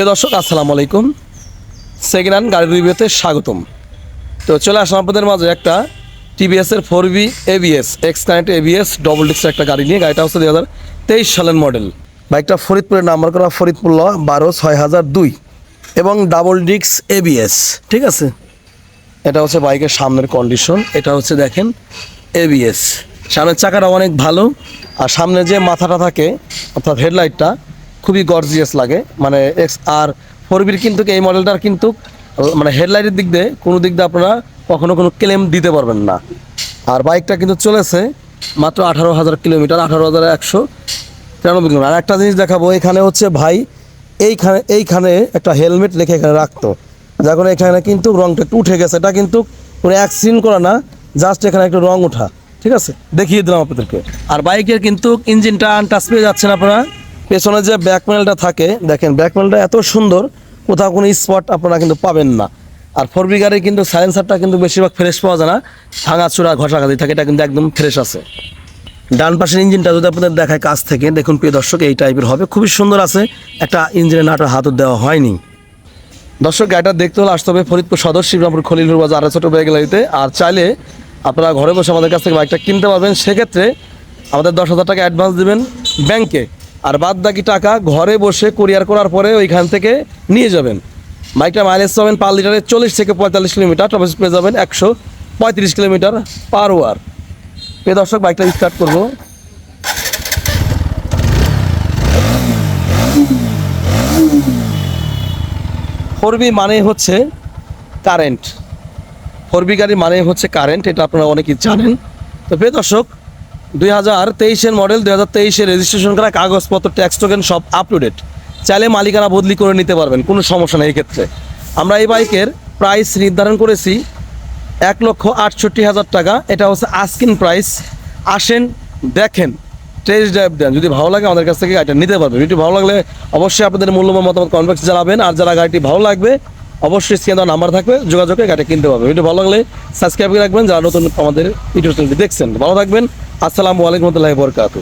প্রিয় দর্শক, আসসালামু আলাইকুম। সেকেন্ড হ্যান্ড গাড়ি রিভিউতে স্বাগতম। তো চলে আসলাম আপনাদের মাঝে একটা টিভিএসের four B ABS X connect ABS double ডিক্সের একটা গাড়ি নিয়ে। গাড়িটা হচ্ছে হাজার তেইশ সালের মডেল বাইকটা ফরিদপুরের নাম্বার করা ফরিদপুর ল, বারো ছয় হাজার দুই। এবং ডাবল ডিক্স এবিএস ঠিক আছে? এটা হচ্ছে বাইকের সামনের কন্ডিশন এটা হচ্ছে দেখেন এবিএস সামনের চাকাটা অনেক ভালো। আর সামনে যে মাথাটা থাকে, অর্থাৎ হেডলাইটটা খুবই গর্জিয়াস লাগে। মানে এক্স আর ফোর বির কিন্তু এই মডেলটার কিন্তু মানে হেডলাইটের দিক দিয়ে কোনো দিক দিয়ে আপনারা কখনো কোনো ক্লেম দিতে পারবেন না। আর বাইকটা কিন্তু চলেছে মাত্র আঠারো হাজার কিলোমিটার আঠারো হাজার একশো তিরানব্বই কিলোমিটার। আর একটা জিনিস দেখাবো, এখানে হচ্ছে ভাই, এইখানে এইখানে একটা হেলমেট রেখে এখানে রাখতো। যখন এখানে কিন্তু রংটা একটু উঠে গেছে। এটা কিন্তু কোনো অ্যাক্সিডেন্ট করা না জাস্ট এখানে একটু রং ওঠা। ঠিক আছে? দেখিয়ে দিলাম আপনাদেরকে। আর বাইকের কিন্তু ইঞ্জিনটা আনটাচ পেয়ে যাচ্ছেন আপনারা। পেছনে যে ব্যাক প্যানেলটা থাকে, দেখেন ব্যাক প্যানেলটা এত সুন্দর, কোথাও কোনো স্পট আপনারা কিন্তু পাবেন না। আর ফোর বি গাড়ি কিন্তু সাইলেন্সারটা কিন্তু বেশিরভাগ ফ্রেশ পাওয়া যায় না, ভাঙা চূড়া ঘষাঘাতি থাকে, এটা কিন্তু একদম ফ্রেশ আছে। ডান পাশের ইঞ্জিনটা যদি আপনাদের দেখায় কাছ থেকে, দেখুন প্রিয় দর্শক, এই টাইপের হবে, খুবই সুন্দর আছে, একটা ইঞ্জিনের নাটার হাতও দেওয়া হয়নি। দর্শক, গাড়িটা দেখতে হলে আসতে হবে ফরিদপুর সদর, শিবরামপুর খলিলুর বাজার আড়াই ছোটো বেগলাইতে আর চাইলে আপনারা ঘরে বসে আমাদের কাছ থেকে বাইকটা কিনতে পারবেন। সেক্ষেত্রে আমাদের দশ হাজার টাকা অ্যাডভান্স দেবেন ব্যাংকে। আর বাদ বাকি টাকা ঘরে বসে কুরিয়ার করার পরে ওইখান থেকে নিয়ে যাবেন। বাইকটা মাইলেজ পাবেন পার লিটারে চল্লিশ থেকে পঁয়তাল্লিশ কিলোমিটার টপ পেয়ে যাবেন একশো পঁয়ত্রিশ কিলোমিটার পার ওয়ার প্রিয় দর্শক, বাইকটা স্টার্ট করব। ফোরবি মানে হচ্ছে কারেন্ট ফোরবি গাড়ি মানে হচ্ছে কারেন্ট এটা আপনারা অনেকেই জানেন। তো প্রিয় দর্শক দুই হাজার তেইশের মডেল দুই হাজার তেইশে রেজিস্ট্রেশন করা কাগজপত্র ট্যাক্স টোকেন সব আপ টু ডেট চাইলে মালিকানা বদলি করে নিতে পারবেন, কোনো সমস্যা নেই ক্ষেত্রে। আমরা এই বাইকের প্রাইস নির্ধারণ করেছি এক লক্ষ আটষট্টি হাজার টাকা। এটা হচ্ছে আস্কিন প্রাইস আসেন, দেখেন টেস্ট ড্রাইভ দেন। যদি ভালো লাগে আমাদের কাছ থেকে গাড়িটা নিতে পারবেন। ভিডিও ভালো লাগলে অবশ্যই আপনাদের মূল্যবান মতামত কনভেক্স জানাবেন। আর যারা গাড়িটি ভালো লাগবে অবশ্যই স্ক্রিনে নাম্বার থাকবে, যোগাযোগ করে গাড়ি কিনতে পারবে। ভিডিও ভালো লাগলে সাবস্ক্রাইব করে রাখবেন, যারা নতুন আমাদের ভিডিও দেখছেন। ভালো থাকবেন। আসসালামু আলাইকুম রহমতুল্লাহ বরকাতু